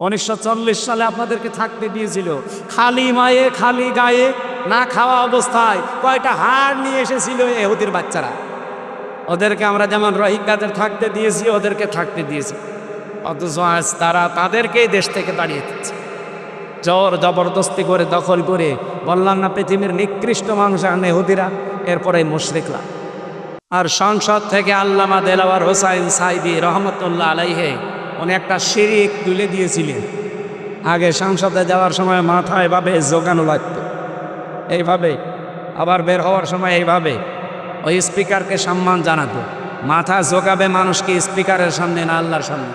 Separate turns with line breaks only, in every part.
উনিশশো চল্লিশ সালে আপনাদেরকে থাকতে দিয়েছিল। খালি মায়ে, খালি গায়ে না খাওয়া অবস্থায় কয়টা হাড় নিয়ে এসেছিল এহুদির বাচ্চারা। ওদেরকে আমরা যেমন রোহিঙ্গাদের থাকতে দিয়েছি, ওদেরকে থাকতে দিয়েছি। অথচ আজ তারা তাদেরকেই দেশ থেকে দাঁড়িয়ে দিচ্ছে। জোর জবরদস্তি করে, দখল করে বললাম না, পৃথিবীর নিকৃষ্ট মানুষ আর নেহুদিরা এরপরে মুশরিকরা। আর সংসদ থেকে আল্লামা দেলাওয়ার হোসাইন সাইদি রহমতুল্লাহ আলাইহে উনি একটা শিরিক তুলে দিয়েছিলেন। আগে সংসদে যাওয়ার সময় মাথা এভাবে জোগানো লাগত। এইভাবে, আবার বের হওয়ার সময় এইভাবে। ওই স্পিকারকে সম্মান জানাতো। মাথা জোগাবে মানুষকে স্পিকারের সামনে না আল্লাহর সামনে।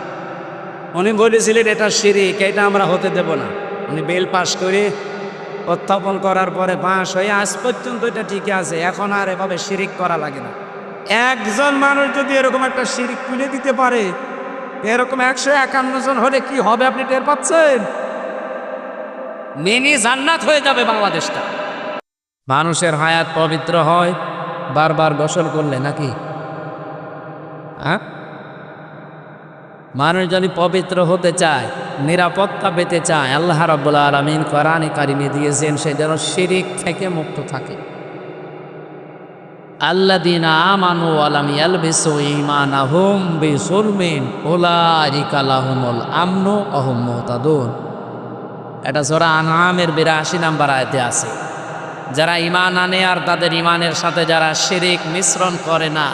উনি বলেছিলেন, এটা শিরিক, এটা আমরা হতে দেব না। উনি বেল পাস করে উত্থাপন করার পরে পাশ হয়ে আজ পর্যন্ত এটা ঠিকই আছে। এখন আর এভাবে শিরিক করা লাগে না। একজন মানুষ যদি এরকম একটা শিরিক তুলে দিতে পারে এরকম একশো একান্ন জন হলে কি হবে আপনি টের পাচ্ছেন? মিনি জান্নাত হয়ে যাবে বাংলাদেশটা। মানুষের হায়াত পবিত্র হয় বারবার গোসল করলে নাকি? হ্যাঁ? মানুষ যদি পবিত্র হতে চায় নিরাপত্তা পেতে চায় আল্লাহ রাব্বুল আলমিন কোরআনে কারিমে দিয়েছেন সে যেন শিরিক থেকে মুক্ত থাকে। আমানু আনআমের 82 নাম্বার আছে। যারা ইমান আনে আর তাদের ইমানের সাথে যারা শিরিক মিশ্রণ করে না,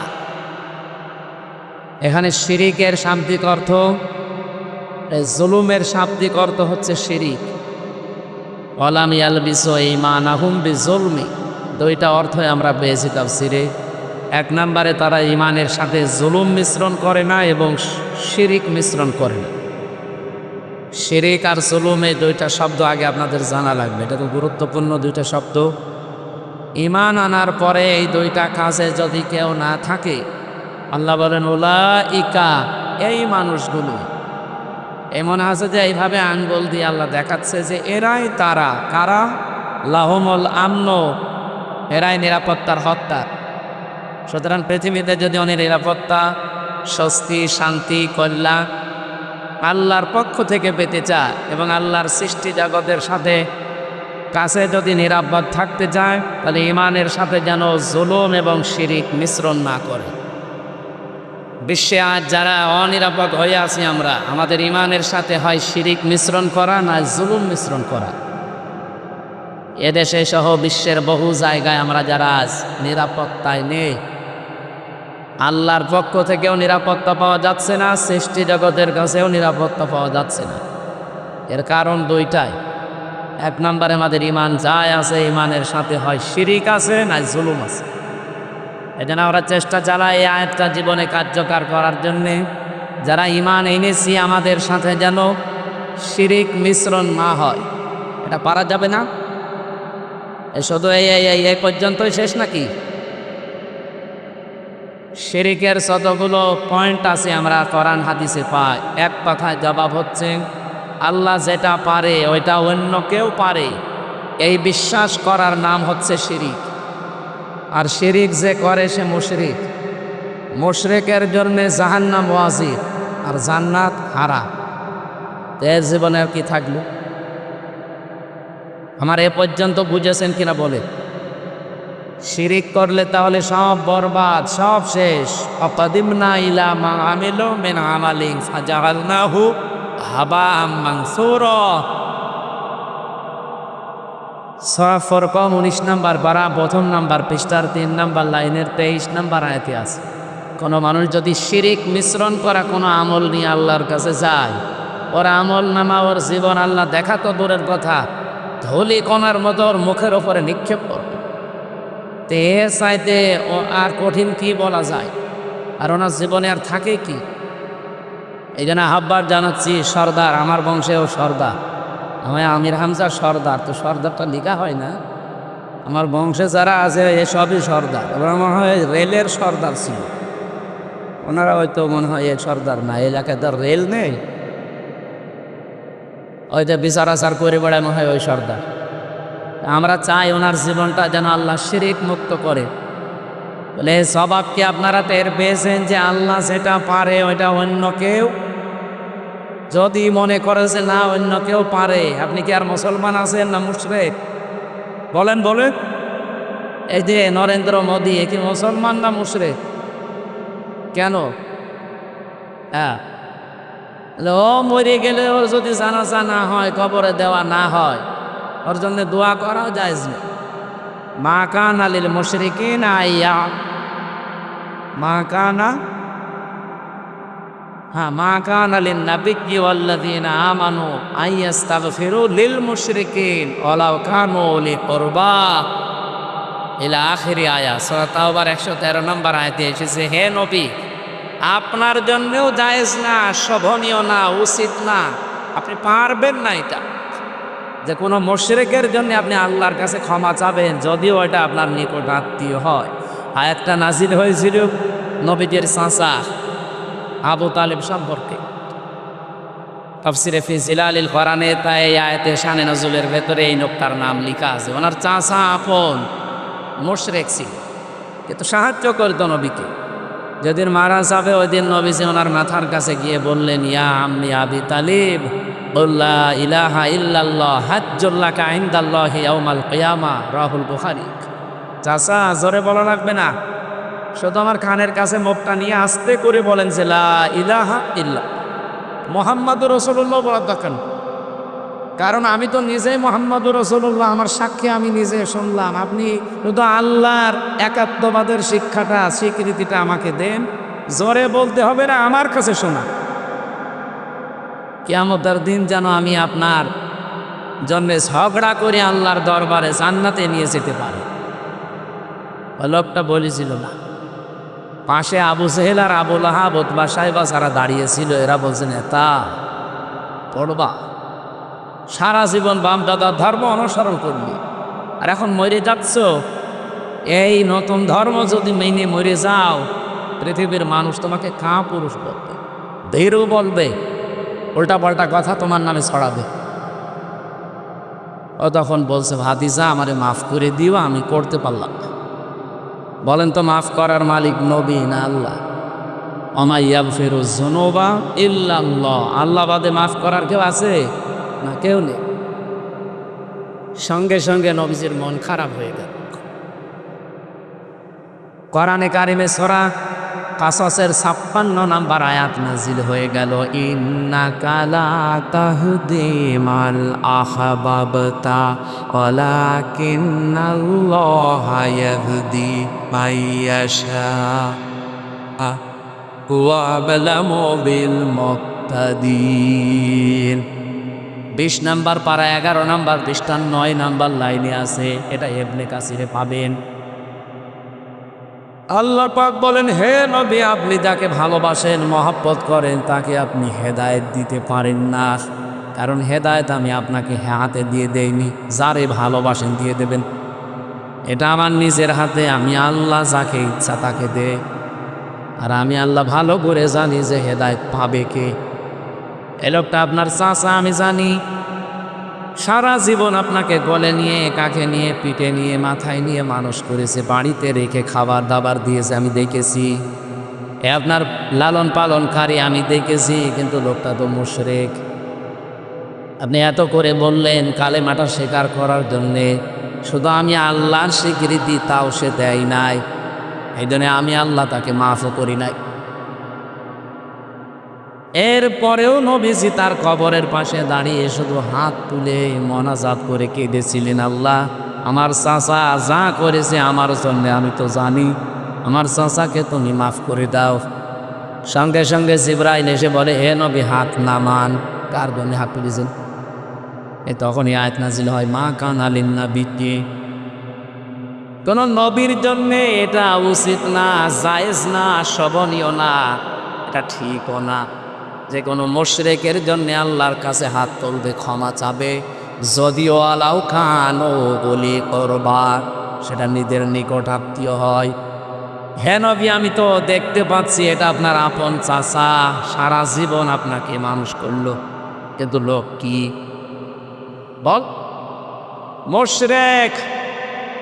এখানে শিরিকের শাব্দিক অর্থ জুলুমের শাব্দিক অর্থ হচ্ছে শিরিক। অলাম ইয়ালবিসু ঈমানাহুম বিজুলমি। দুইটা অর্থই আমরা পেয়েছি তাফসিরে। এক নম্বরে তারা ইমানের সাথে জুলুম মিশ্রণ করে না এবং শিরিক মিশ্রণ করে না। শিরিক আর জুলুম এই দুইটা শব্দ আগে আপনাদের জানা লাগবে। এটা তো গুরুত্বপূর্ণ দুইটা শব্দ। ইমান আনার পরে এই দুইটা কাজে যদি কেউ না থাকে, আল্লাহ বলেন ওলা ইকা এই মানুষগুলো। এমন আছে যে এইভাবে আঙ্গুল দিয়ে আল্লাহ দেখাচ্ছে যে এরাই তারা। কারা? লাহমল আমন। এরাই নিরাপত্তার হত্যা। সুতরাং পৃথিবীতে যদি অনেক নিরাপত্তা স্বস্তি, শান্তি, কল্যাণ আল্লাহর পক্ষ থেকে পেতে চায় এবং আল্লাহর সৃষ্টি জগতের সাথে কাছে যদি নিরাপদ থাকতে চায়, তাহলে ইমানের সাথে যেন জুলুম এবং শিরিক মিশ্রণ না করে। বিশ্বে আজ যারা অনিরাপদ হয়ে আছি আমরা, আমাদের ইমানের সাথে হয় শিরিক মিশ্রণ করা না জুলুম মিশ্রণ করা। এদেশে সহ বিশ্বের বহু জায়গায় আমরা যারা আজ নিরাপত্তায় নেই। আল্লাহর পক্ষ থেকেও নিরাপত্তা পাওয়া যাচ্ছে না, সৃষ্টি জগতের কাছেও নিরাপত্তা পাওয়া যাচ্ছে না। এর কারণ দুইটাই। এক নম্বরে আমাদের ইমান যায় আছে ইমানের সাথে হয় শিরিক আছে না জুলুম আছে। এজন্য আমরা চেষ্টা চালাই এই আয়াতটা জীবনে কার্যকর করার জন্যে। যারা ইমান এনেছি, আমাদের সাথে যেন শিরিক মিশ্রণ না হয়। এটা পারা যাবে না। শুধু এই এই পর্যন্তই শেষ নাকি? শিরিকের শতগুলো পয়েন্ট আছে আমরা কোরআন হাদিসে পাই। এক কথায় জবাব হচ্ছে, আল্লাহ যেটা পারে, ওইটা অন্য কেউ পারে। এই বিশ্বাস করার নাম হচ্ছে শিরিক। আর শিরিক যে করে সে মুশরিক। মুশরিকের জন্যে জাহান্নাম ওয়াজিব, আর জান্নাত হারা তো এর জীবনে আর কি থাকল? আমার এ পর্যন্ত বুঝেছেন কিনা বলে। শিরিক করলে তাহলে সব বরবাদ, সব শেষ। অকদিমনা ইলা মা আমিলো মেন আমালিং ফাজালনাহু হাবা মানসুর। সফর কম উনিশ নাম্বার বারা প্রথম নাম্বার পৃষ্ঠার তিন নাম্বার লাইনের তেইশ নাম্বার আয়াতে আছে। কোনো মানুষ যদি শিরিক মিশ্রণ করা কোনো আমল নিয়ে আল্লাহর কাছে যায়, ওর আমল নামা, ওর জীবন আল্লাহ দেখা তো দূরের কথা ধলি কণার মতো ওর মুখের ওপরে নিক্ষেপ করবে। তে এ চাইতে ও আর কঠিন কি বলা যায়? আর ওনার জীবনে আর থাকে কি? এই জন্য আহ্বার জানাচ্ছি, সর্দার, আমার বংশেও সর্দার আমার আমির হামজা সর্দার। তো সর্দারটা লিখা হয় না। আমার বংশে যারা আছে এসবই সর্দার। এবার মনে হয় রেলের সর্দার ছিল। ওনারা হয়তো মনে হয় এ সর্দার না, এলাকায় তো রেল নেই। ওই যে বিচার আচার করে বেড়ানো হয় ওই সর্দার। আমরা চাই ওনার জীবনটা যেন আল্লাহ শিরিক মুক্ত করে। বলে এই স্বভাব কি আপনারা টের পেয়েছেন যে আল্লাহ সেটা পারে ওইটা অন্য কেউ? যদি মনে করে যে না, অন্য কেউ পারে, আপনি কি আর মুসলমান আছেন না মুশরেক? বলেন বলেন। এই যে নরেন্দ্র মোদী, এ কি মুসলমান না মুশরেক? কেন? হ্যাঁ। মরে গেলে ওর যদি জানাজা না হয়, কবরে দেওয়া না হয়, ওর জন্য দোয়া করা যায় মা কান আলিল মুশরিকিন আইয়া। মা কানা? হ্যাঁ মা কান আলিন নাবিকি ওয়াল্লাযিনা আমানু আইয়াস্তাগফিরু লিল মুশরিকিন ওয়ালাউ কানু লি কুরবা। ইলা আখিরি আয়া সূরা তাওবার 113 নম্বর আয়াতে এসেছে, হে নবী আপনার জন্যও জায়েজ না, শোভনীয় না, উচিত না। আপনি পারবেন না এটা। যে কোনো মোশরেকের জন্য আপনি আল্লাহর কাছে ক্ষমা চাবেন, যদিও এটা আপনার নিকট আত্মীয় হয়। আয়াতটা নাজিল হয়েছিল নবীদের চাঁচা আবু তালেব সম্পর্কে। তফসিরে ফি জিলালিল কোরআনে তাই আয়াতে শানে নজুলের ভেতরে এই নোকটার নাম লেখা আছে। ওনার চাঁচা আপন মোশরেক ছিল, কিন্তু সাহায্য করতো নবীকে। যেদিন মারা যাবে ওই দিন নবীজি ওনার মাথার কাছে গিয়ে বললেন, ইয়া আম্মি আবি তালিব ইলাহা রাহুল জোরে বলা লাগবে না শুধু আমার কানের কাছে নিয়ে আস্তে করে বলেন যে ইলাহা মোহাম্মদ রসুল্লাহ বলার দরকার। কারণ আমি তো নিজেই মোহাম্মদ রসুল্লাহ আমার সাক্ষী আমি নিজে শুনলাম। আপনি শুধু আল্লাহর একাত্মবাদের শিক্ষাটা, স্বীকৃতিটা আমাকে দেন, জোরে বলতে হবে না, আমার কাছে শোনা। কেয়ামতার দিন যেন আমি আপনার জন্মে ঝগড়া করে আল্লাহর দরবারে জান্নাতে নিয়ে যেতে পারি। লোকটা বলেছিল, না, পাশে আবু সেহেল আর আবুল আহাব বা সাহেবা সারা দাঁড়িয়েছিল এরা বলছে, নেতা, পড়বা। সারা জীবন বাম দাদার ধর্ম অনুসরণ করলি আর এখন মরে যাচ্ছ। এই নতুন ধর্ম যদি মেনে মরে যাও, পৃথিবীর মানুষ তোমাকে কাঁ পুরুষ বলবে। ধীরও বলবে। উল্টা পাল্টা কথা তোমার নামে ছড়াবে। ও তখন বলছে, ভাতিজা, আমারে মাফ করে দিও, আমি করতে পারলাম না। বলেন তো, মাফ করার মালিক নবী না আল্লাহ? অমাইয়াব ফেরোজ ইল্লাল্লাহ। আল্লাহ বাদে মাফ করার কেউ আছে? না কেউ নেই। সঙ্গে সঙ্গে নবীজির মন খারাপ হয়ে গেল। কোরআনে কারিমে সরা কাসসের ছাপ্পান্ন নাম্বার আয়াত নাজিল হয়ে গেল ইন্না কালা তাহদি মাল আহবাবতা, ওয়ালাকিন্নাল্লাহ ইয়াহদি মাইয়াশা হুয়া আবলামু বিল মুক্তাদিন বিশ নাম্বার পাড়া, এগারো নাম্বার পৃষ্ঠান নয় নাম্বার লাইনে আছে। এটা এবনে কাসিরে পাবেন। আল্লাহ পাক বলেন, হে নবী, আপনি যাকে ভালোবাসেন, মহাব্বত করেন, তাকে আপনি হেদায়েত দিতে পারেন না। কারণ হেদায়েত আমি আপনাকে হাতে দিয়ে দেইনি, যারে ভালোবাসেন দিয়ে দেবেন। এটা আমার নিজের হাতে, আমি আল্লাহ যাকে ইচ্ছা তাকে দে। আর আমি আল্লাহ ভালো করে জানি যে হেদায়েত পাবে কে। এ লোকটা আপনার চাচা, আমি জানি। সারা জীবন আপনাকে গলে নিয়ে কাকে নিয়ে, পিঠে নিয়ে, মাথায় নিয়ে মানুষ করেছে, বাড়িতে রেখে খাবার দাবার দিয়েছে, আমি দেখেছি। এ আপনার লালন পালনকারী আমি দেখেছি, কিন্তু লোকটা তো মুশরেক। আপনি এত করে বললেন কালে মাটা স্বীকার করার জন্যে। শুধু আমি আল্লাহর স্বীকৃতি তাও সে দেয় নাই। এই জন্য আমি আল্লাহ তাকে মাফও করি নাই। এরপরেও নবীজি তার কবরের পাশে দাঁড়িয়ে শুধু হাত তুলে মনাজাত করে কেঁদেছিলেন, আল্লাহ, আমার চাচা যা করেছে আমার জন্য আমি তো জানি। আমার চাচাকে তুমি মাফ করে দাও। সঙ্গে সঙ্গে জিব্রাইল এসে বলে, হে নবী, হাত নামান কার জন্য হাত তুলেছেন? এ তখনই আয়াত নাজিল হয়, মা কান আলিন না বিকে কোন নবীর জন্যে এটা উচিত না, জায়েজ না, শোভনীয় না, এটা ঠিকও না। যে কোনো মোশরেকের জন্য আল্লাহর কাছে হাত তুলবে, ক্ষমা চাবে। যদিও আলাউ খান, ও বলি করবা সেটা নিজের নিকট আত্মীয় হয়। হ্যাঁ নবী, আমি তো দেখতে পাচ্ছি, এটা আপনার আপন চাচা, সারা জীবন আপনাকে মানুষ করল। কিন্তু লোক কি? বল। মোশরেক,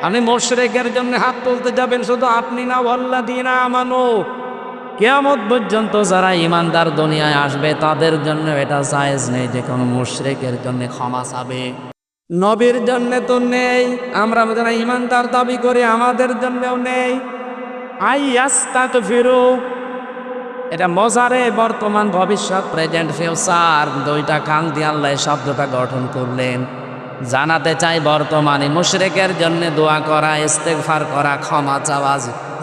আপনি মোশরেকের জন্য হাত তুলতে যাবেন, শুধু আপনি না ওয়াল্লা দিনা আমানো। কেয়ামত পর্যন্ত যারা ইমানদার দুনিয়ায় আসবে, তাদের জন্য এটা জায়েজ নেই যে কোনো মুশরেকের জন্য ক্ষমা চাবে। নবীর জন্য তো নেই, আমরা যারা ইমানদার দাবি করি, আমাদের জন্যও নেই। আই আস্তাক ফিরু এটা মজারে বর্তমান ভবিষ্যৎ, প্রেজেন্ট ফিউচার। দুইটা কান দিয়ে আল্লাহ শব্দটা গঠন করলেন। জানাতে চাই বর্তমানে মুশরেকের জন্য দোয়া করা, ইস্তেগফার করা, ক্ষমা চাওয়া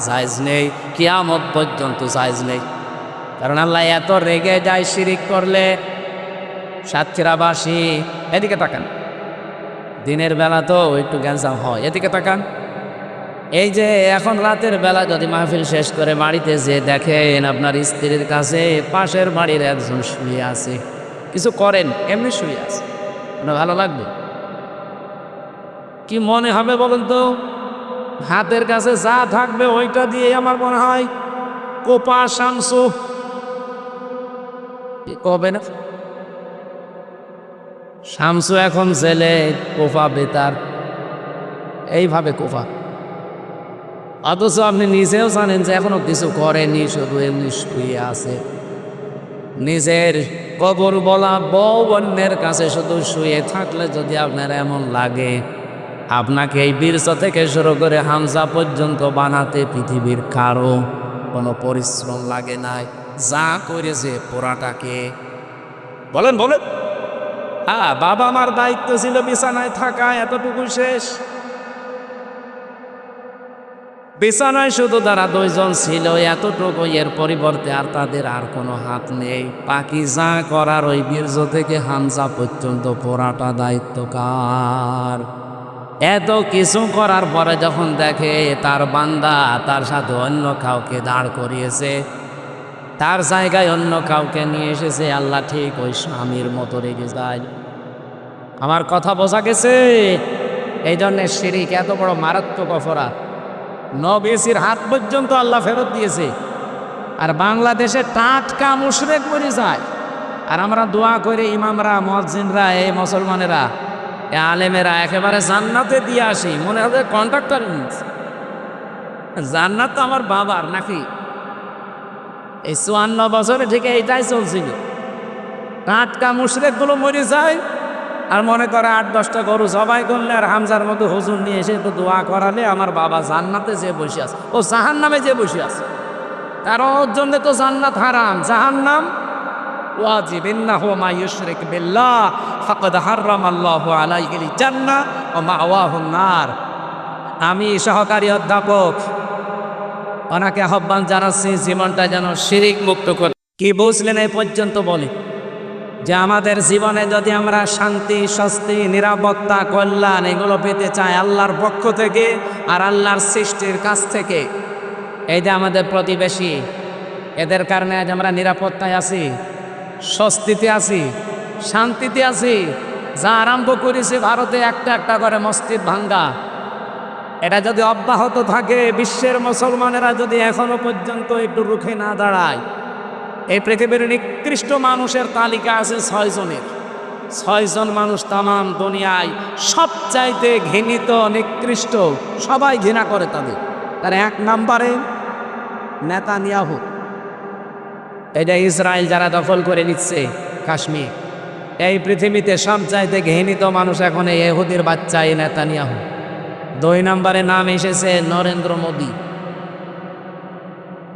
জায়জ নেই, কিয়ামত পর্যন্ত জায়জ নেই। কারণ আল্লাহ এত রেগে যায় শিরিক করলে সাতক্ষীরাবাসী এদিকে তাকান। দিনের বেলা তো একটু গ্যাঞ্জাম হয়, এদিকে তাকান। এই যে এখন রাতের বেলা যদি মাহফিল শেষ করে বাড়িতে যে দেখেন আপনার স্ত্রীর কাছে পাশের বাড়ির একজন শুয়ে আছে। কিছু করেন, এমনি শুয়ে আছে। ভালো লাগবে? কি মনে হবে বলুন তো? হাতের কাছে যা থাকবে ওইটা দিয়ে আমার মনে হয় কোপা শামসু। কবে না? শামসু এখন জেলে, কোফা বেতার। এইভাবে কোফা। অথচ আপনি নিজেও জানেন যে এখনও কিছু করেনি, শুধু এমনি শুয়ে আছে। নিজের কবর বলা বউ অন্যের কাছে শুধু শুয়ে থাকলে যদি আপনার এমন লাগে। আপনাকে এই বীরস থেকে শুরু করে হামজা পর্যন্ত বানাতে পৃথিবীর কারও কোনো পরিশ্রম লাগে নাই। যা করেছে পোড়াটাকে। বলেন বলেন। হ্যাঁ বাবা আমার দায়িত্ব ছিল বিছানায় থাকা এতটুকু শেষ। বিছানায় শুধু তারা দুইজন ছিল এতটুকু এর পরিবর্তে আর তাদের আর কোনো হাত নেই। পাখি যা করার ওই বীর্য থেকে হামজা পর্যন্ত পোড়াটা দায়িত্ব কার এত কিছু করার পরে যখন দেখে তার বান্দা তার সাথে অন্য কাউকে দাঁড় করিয়েছে, তার জায়গায় অন্য কাউকে নিয়ে এসেছে, আল্লাহ ঠিক ওই স্বামীর মতো রেগে যায়। আমার কথা বোঝা গেছে? এই জন্যে শিরিক এত বড় মারাত্মক অপরাধ। নবেসির হাত পর্যন্ত আল্লাহ ফেরত দিয়েছে। আর বাংলাদেশে টাটকা মুশরেক মরে যায়। আর আমরা দোয়া করে ইমামরা, মসজিদরা, এই মুসলমানেরা এ আলেমেরা একেবারে জান্নাতে দিয়ে আসি। মনে হবে কন্ট্রাক্টর জান্নাত তো আমার বাবার নাকি? এই চুয়ান্ন বছরে ঠিক এইটাই চলছিল। টাটকা মুশরেকগুলো মরে যায় আর মনে করে আট, দশটা গরু জবাই করলে আর হামজার মতো হুজুর নিয়ে এসে একটু দোয়া করালে আমার বাবা জান্নাতে যে বসে আছে। ও জাহান নামে যে বসে আছে। তার জন্য তো জান্নাত হারাম। জাহান নাম ওয়াজিব। ইন্নাহু মা ইউশরিক বিল্লাহ। আমি সহকারী অধ্যাপক। ওনাকে আহ্বান জানাচ্ছি জীবনটা যেন শিরিক মুক্ত করে। কি বুঝলেন এই পর্যন্ত বলি? যে আমাদের জীবনে যদি আমরা শান্তি, স্বস্তি, নিরাপত্তা, কল্যাণ এগুলো পেতে চাই আল্লাহর পক্ষ থেকে আর আল্লাহর সৃষ্টির কাছ থেকে, এই যে আমাদের প্রতিবেশী, এদের কারণে আজ আমরা নিরাপত্তায় আছি, স্বস্তিতে আছি শান্তিতে আছি। যা আরম্ভ করেছি ভারতে একটা একটা করে মসজিদ ভাঙ্গা। এটা যদি অব্যাহত থাকে, বিশ্বের মুসলমানেরা যদি এখনও পর্যন্ত একটু রুখে না দাঁড়ায়, এই পৃথিবীর নিকৃষ্ট মানুষের তালিকা আছে ছয় জনের। ছয়জন মানুষ তামাম দুনিয়ায় সবচাইতে ঘৃণিত, নিকৃষ্ট, সবাই ঘৃণা করে তাদের। তার এক নাম্বারে নেতানিয়াহু। এটা ইসরায়েল যারা দখল করে নিচ্ছে কাশ্মীর। এই পৃথিবীতে সবচাইতে ঘৃণিত মানুষ এখন এই এহুদির বাচ্চা, এই নেতানিয়াহু। দুই নম্বরে নাম এসেছে নরেন্দ্র মোদী।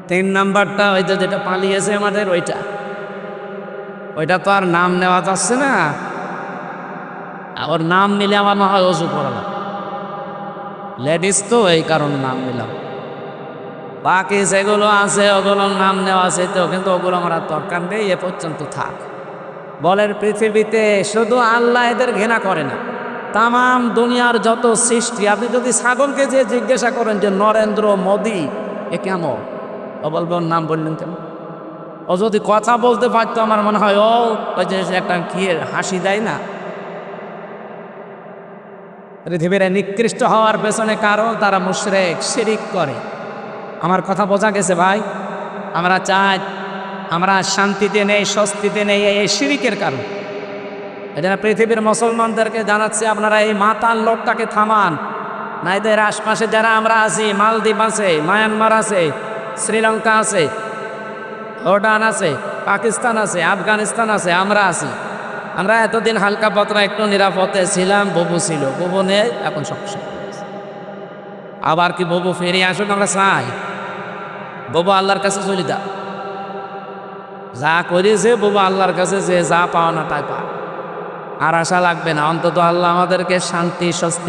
তিন নাম্বারটা ওই যেটা পালিয়েছে আমাদের ওইটা। ওইটা তো আর নাম নেওয়া যাচ্ছে না। ওর নাম নিলে আমার মনে হয় অজু করালাম লেডিস তো এই কারণে নাম নিলাম। বাকি যেগুলো আছে, ওগুলোর নাম নেওয়া আছে তো, কিন্তু ওগুলো আমার আর দরকার নেই, এ পর্যন্ত থাক। বলেন, পৃথিবীতে শুধু আল্লাহ এদের ঘৃণা করে না, তামাম দুনিয়ার যত সৃষ্টি, আপনি যদি ছাগলকে যে জিজ্ঞাসা করেন যে, নরেন্দ্র মোদী, এ কেমন? ও নাম বললেন কেন? ও যদি কথা বলতে পারতো, আমার মনে হয়, ও, ওই যে একটা কি হাসি দেয় না? পৃথিবীর নিকৃষ্ট হওয়ার পেছনে কারণ তারা মুশরেক, শিরিক করে। আমার কথা বোঝা গেছে ভাই? আমরা চাই আমরা শান্তিতে নেই, স্বস্তিতে নেই, এই শিরিকের কারণ। এটা পৃথিবীর মুসলমানদেরকে জানাচ্ছে, আপনারা এই মাতাল লোকটাকে থামান। না এদের আশপাশে যারা আমরা আছি, মালদ্বীপ আছে, মায়ানমার আছে, শ্রীলঙ্কা আছে ভুটান আছে, পাকিস্তান আছে, আফগানিস্তান আছে, আমরা আছি। আমরা এতদিন হালকা পাতলা একটু নিরাপদে ছিলাম, ববু ছিল। ববু নেই, এখন সমস্যা আবার কি ববু ফিরে আসুক, আমরা চাই। ববু আল্লাহর কাছে চলি দা যা করেছে বোবা আল্লাহর কাছে যে যা পাওনা তাই পা আর আশা লাগবে না, অন্তত আল্লাহ আমাদেরকে শান্তি, স্বস্তি